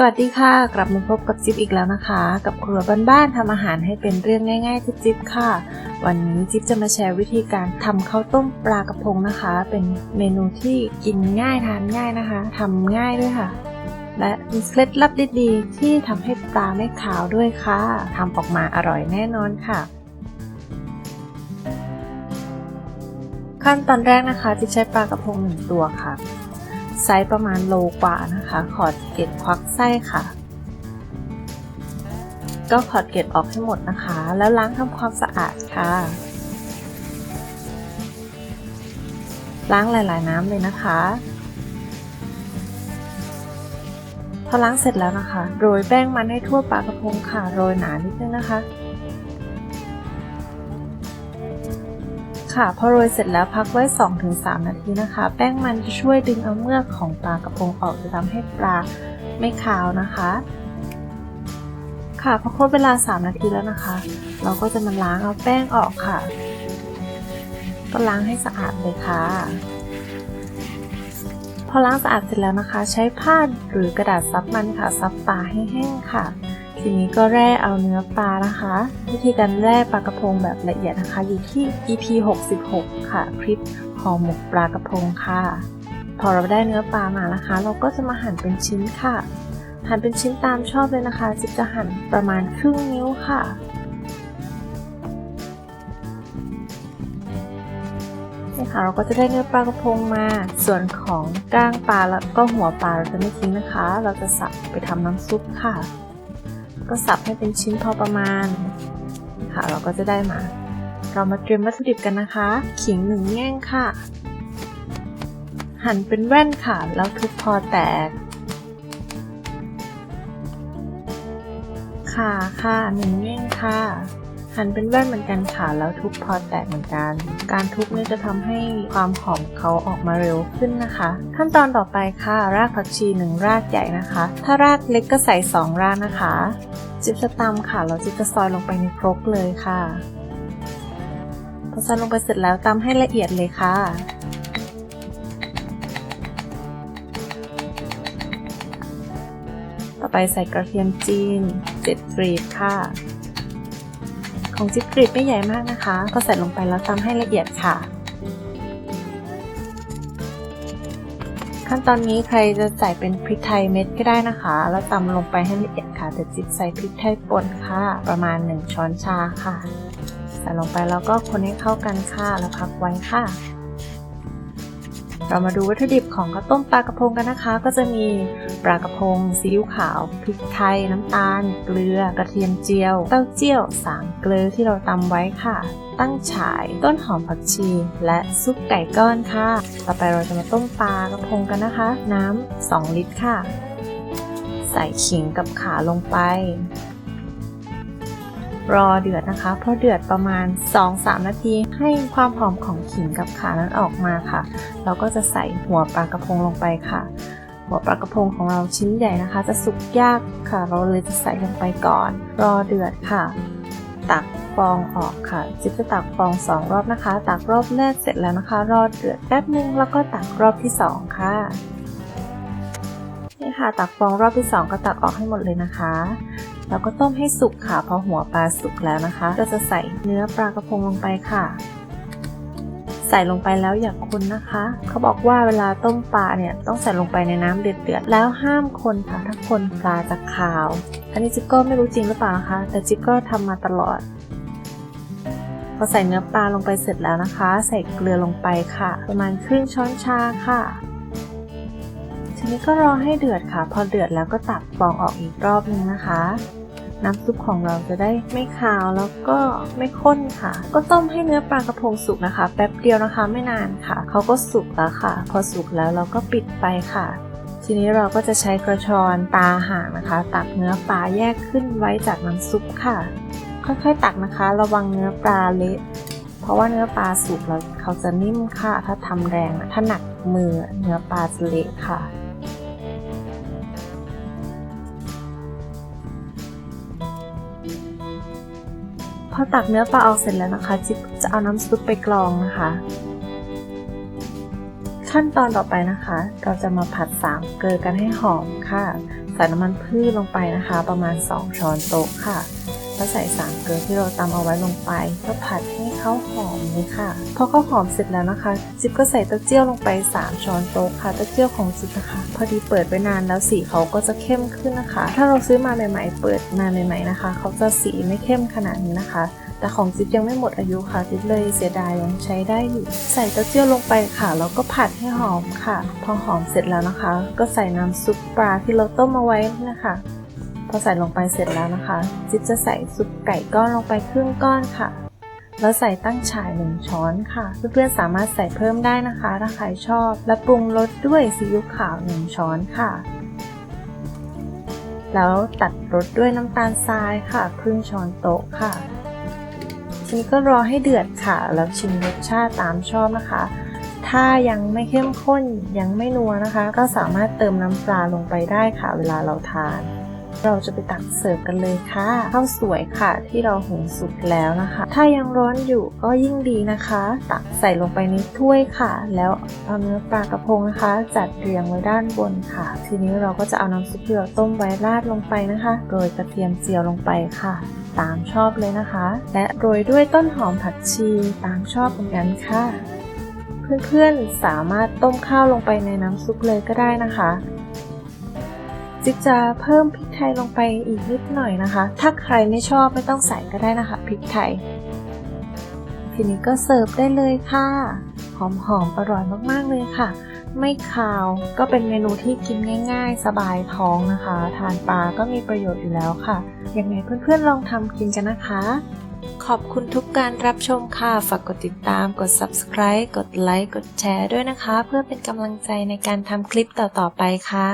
สวัสดีค่ะ กลับมาพบกับจิ๊บอีกแล้วนะคะ กับครัวบ้านๆทำอาหารให้เป็นเรื่องง่ายๆที่จิ๊บค่ะ วันนี้จิ๊บจะมาแชร์วิธีการทำข้าวต้มปลากระพงนะคะ เป็นเมนูที่กินง่ายทานง่ายนะคะทำง่ายด้วยค่ะ และมีเคล็ดลับดีๆ ที่ทำให้ปลาไม่ขาวด้วยค่ะทำออกมาอร่อยแน่นอนค่ะ ขั้นตอนแรกนะคะจิ๊บใช้ปลากระพงหนึ่งตัวค่ะ ไซส์ประมาณโลกว่านะคะ ขอดเกล็ดควักไส้ค่ะ ก็ขอดเกล็ดออกให้หมดนะคะ แล้วล้างทำความสะอาดค่ะ ล้างหลาย ๆ น้ำเลยนะคะ พอล้างเสร็จแล้วนะคะ โรยแป้งมันให้ทั่วปลากระพงค่ะ โรยหนานิดนึงนะคะ ค่ะ พอโรยเสร็จแล้วพักไว้ 2-3 นาทีนะคะ แป้งมันจะช่วยดึงเอาเมือกของปลากระพงออกจะทำให้ปลาไม่คาวนะคะ ค่ะพอครบเวลา 3 นาทีแล้วนะคะ เราก็จะมาล้างเอาแป้งออกค่ะ ก็ล้างให้สะอาดเลยค่ะ พอล้างสะอาดเสร็จแล้วนะคะ ใช้ผ้าหรือกระดาษซับมันค่ะซับปลาให้แห้งค่ะ ทีนี้ก็แร่เอาเนื้อปลานะคะ วิธีการแร่ปลากระพงแบบละเอียดนะคะ อยู่ที่ EP 66 ค่ะ คลิปห่อหมกปลากระพงค่ะ พอเราได้เนื้อปลามานะคะ เราก็จะมาหั่นเป็นชิ้นค่ะ หั่นเป็นชิ้นตามชอบเลยนะคะจิบจะหั่นประมาณครึ่งนิ้วค่ะนี่ค่ะเราก็จะได้เนื้อปลากระพงมา ส่วนของก้างปลาแล้วก็หัวปลาเราจะไม่ทิ้งนะคะ เราจะสับไปทำน้ำซุปค่ะ ก็สับให้เป็นชิ้นพอประมาณค่ะเราก็จะได้มา เรามาเตรียมวัตถุดิบกันนะคะ ขิงหนึ่งแง่งค่ะ หั่นเป็นแว่นค่ะ แล้วทุบพอแตก ค่ะค่ะหนึ่งแง่งค่ะ หันเป็นแว่นเหมือนกันค่ะ แล้วทุบพอแตกเหมือนกัน การทุบเนี่ยจะทำให้ความหอมเขาออกมาเร็วขึ้นนะคะ ขั้นตอนต่อไปค่ะ รากผักชีหนึ่งรากใหญ่นะคะ ถ้ารากเล็กก็ใส่สองรากนะคะ จิบจะตำค่ะ เราจิบจะซอยลงไปในครกเลยค่ะพอซอยลงไปเสร็จแล้วตำให้ละเอียดเลยค่ะต่อไปใส่กระเทียมจีนเจ็ดกรีบค่ะ ของจิ๊บกรีบไม่ใหญ่มากนะคะ ก็ใส่ลงไปแล้วตำให้ละเอียดค่ะ ขั้นตอนนี้ใครจะใส่เป็นพริกไทยเม็ดก็ได้นะคะ แล้วตำลงไปให้ละเอียดค่ะแต่จิ๊บใส่พริกไทยป่นค่ะ ประมาณ 1 ช้อนชาค่ะ ใส่ลงไปแล้วก็คนให้เข้ากันค่ะแล้วพักไว้ค่ะเรามาดูวัตถุดิบของข้าวต้มปลากระพงกันนะคะ ก็จะมี ปลากระพงซีอิ๊วขาวพริกไทยน้ำตาล เกลือกระเทียมเจียว เต้าเจี้ยวสางเกลือที่เราตำไว้ค่ะ ตั้งฉายต้นหอมผักชี และซุปไก่ก้อนค่ะ ต่อไปเราจะมาต้มปลากระพงกันนะคะ น้ำ 2 ลิตรค่ะ ใส่ขิงกับขาลงไป รอเดือดนะคะพอเดือดประมาณ 2-3 นาที ให้ความหอมของขิงกับขานั้นออกมาค่ะ เราก็จะใส่หัวปลากระพงลงไปค่ะ หัวปลากระพงของเราชิ้นใหญ่นะคะ จะสุกยากค่ะ เราเลยจะใส่ลงไปก่อน รอเดือดค่ะ ตักฟองออกค่ะ จิ๊บจะตักฟองสองรอบนะคะ ตักรอบแรกเสร็จแล้วนะคะ รอเดือดแป๊บนึงแล้วก็ตักรอบที่สองค่ะนี่ค่ะ ตักฟองรอบที่สองก็ตักออกให้หมดเลยนะคะแล้วก็ต้มให้สุกค่ะพอหัวปลาสุกแล้วนะคะ ก็จะใส่เนื้อปลากระพงลงไปค่ะ ใส่ลงไปแล้วอย่าคนนะคะ เขาบอกว่าเวลาต้มปลาเนี่ยต้องใส่ลงไปในน้ำเดือดเดือดๆแล้วห้ามคนค่ะถ้าคนปลาจะขาว อันนี้จิ๊บก็ไม่รู้จริงหรือเปล่านะคะ แต่จิ๊บก็ทำมาตลอดพอใส่เนื้อปลาลงไปเสร็จแล้วนะคะ ใส่เกลือลงไปค่ะ ประมาณครึ่งช้อนชาค่ะทีนี้ก็รอให้เดือดค่ะ พอเดือดแล้วก็ตักฟองออกอีกรอบนึงนะคะ น้ำซุปของเราจะได้ไม่คาวแล้วก็ไม่ข้นค่ะ ก็ต้มให้เนื้อปลากระพงสุกนะคะ แป๊บเดียวนะคะไม่นานค่ะเขาก็สุกแล้วค่ะ พอสุกแล้วเราก็ปิดไปค่ะทีนี้เราก็จะใช้กระชอนตาห่างนะคะ ตักเนื้อปลาแยกขึ้นไว้จากน้ำซุปค่ะ ค่อยๆตักนะคะ ระวังเนื้อปลาเละเพราะว่าเนื้อปลาสุกแล้วเขาจะนิ่มค่ะ ถ้าทำแรงนะถ้าหนักมือเนื้อปลาจะเละค่ะ อตักเนื้อปลาออกเสร็จแล้วนะคะ จิ๊บจะเอาน้ำซุปไปกรองนะคะ ขั้นตอนต่อไปนะคะ เราจะมาผัดสามเกลือกันให้หอมค่ะ ใส่น้ำมันพืชลงไปนะคะ ประมาณ 2 ช้อนโต๊ะค่ะ แล้วใส่สามเกลือที่เราตำเอาไว้ลงไปก็ผัดให้เขาหอมเลยค่ะ พอเขาหอมเสร็จแล้วนะคะ จิ๊บก็ใส่เต้าเจี้ยวลงไป 3 ช้อนโต๊ะค่ะเต้าเจี้ยวของจิ๊บนะคะ พอดีเปิดไว้นานแล้วสีเขาก็จะเข้มขึ้นนะคะ ถ้าเราซื้อมาใหม่ ๆ เปิดมาใหม่ ๆนะคะ เขาจะสีไม่เข้มขนาดนี้นะคะแต่ของจิ๊บยังไม่หมดอายุค่ะจิ๊บเลยเสียดายยังใช้ได้อยู่ใส่เต้าเจี้ยวลงไปค่ะแล้วก็ผัดให้หอมค่ะ พอหอมเสร็จแล้วนะคะ ก็ใส่น้ำซุปปลาที่เราต้มเอาไว้นะคะ พอใส่ลงไปเสร็จแล้วนะคะ จิ๊บจะใส่ซุปไก่ก้อนลงไปครึ่งก้อนค่ะ แล้วใส่ตั้งฉายหนึ่งช้อนค่ะ เพื่อนๆสามารถใส่เพิ่มได้นะคะ ถ้าใครชอบ และปรุงรสด้วยซีอิ๊วขาวหนึ่งช้อนค่ะ แล้วตัดรสด้วยน้ำตาลทรายค่ะครึ่งช้อนโต๊ะค่ะ ทีนี้ก็รอให้เดือดค่ะ แล้วชิมรสชาติตามชอบนะคะถ้ายังไม่เข้มข้นยังไม่นัวนะคะ ก็สามารถเติมน้ำปลาลงไปได้ค่ะเวลาเราทาน เราจะไปตักเสิร์ฟกันเลยค่ะข้าวสวยค่ะ ที่เราหุงสุกแล้วนะคะ ถ้ายังร้อนอยู่ก็ยิ่งดีนะคะ ตักใส่ลงไปในถ้วยค่ะ แล้วเอาเนื้อปลากระพงนะคะ จัดเรียงไว้ด้านบนค่ะ ทีนี้เราก็จะเอาน้ำซุปที่เราต้มไว้ราดลงไปนะคะโรยกระเทียมเจียวลงไปค่ะ ตามชอบเลยนะคะ และโรยด้วยต้นหอมผักชีตามชอบเหมือนกันค่ะเพื่อนๆสามารถต้มข้าวลงไปในน้ำซุปเลยก็ได้นะคะ จิ๊บจะเพิ่มพริกไทยลงไปอีกนิดหน่อยนะคะ ถ้าใครไม่ชอบไม่ต้องใส่ก็ได้นะคะพริกไทย ทีนี้ก็เสิร์ฟได้เลยค่ะ หอมๆอร่อยมากๆเลยค่ะ ไม่คาวก็เป็นเมนูที่กินง่าย ๆ สบายท้องนะคะ ทานปลาก็มีประโยชน์อยู่แล้วค่ะ ยังไงเพื่อนๆลองทำกินกันนะคะขอบคุณทุกการรับชมค่ะ ฝากกดติดตาม กด subscribe กดไลค์ กดแชร์ด้วยนะคะ เพื่อเป็นกำลังใจในการทำคลิปต่อๆไปค่ะ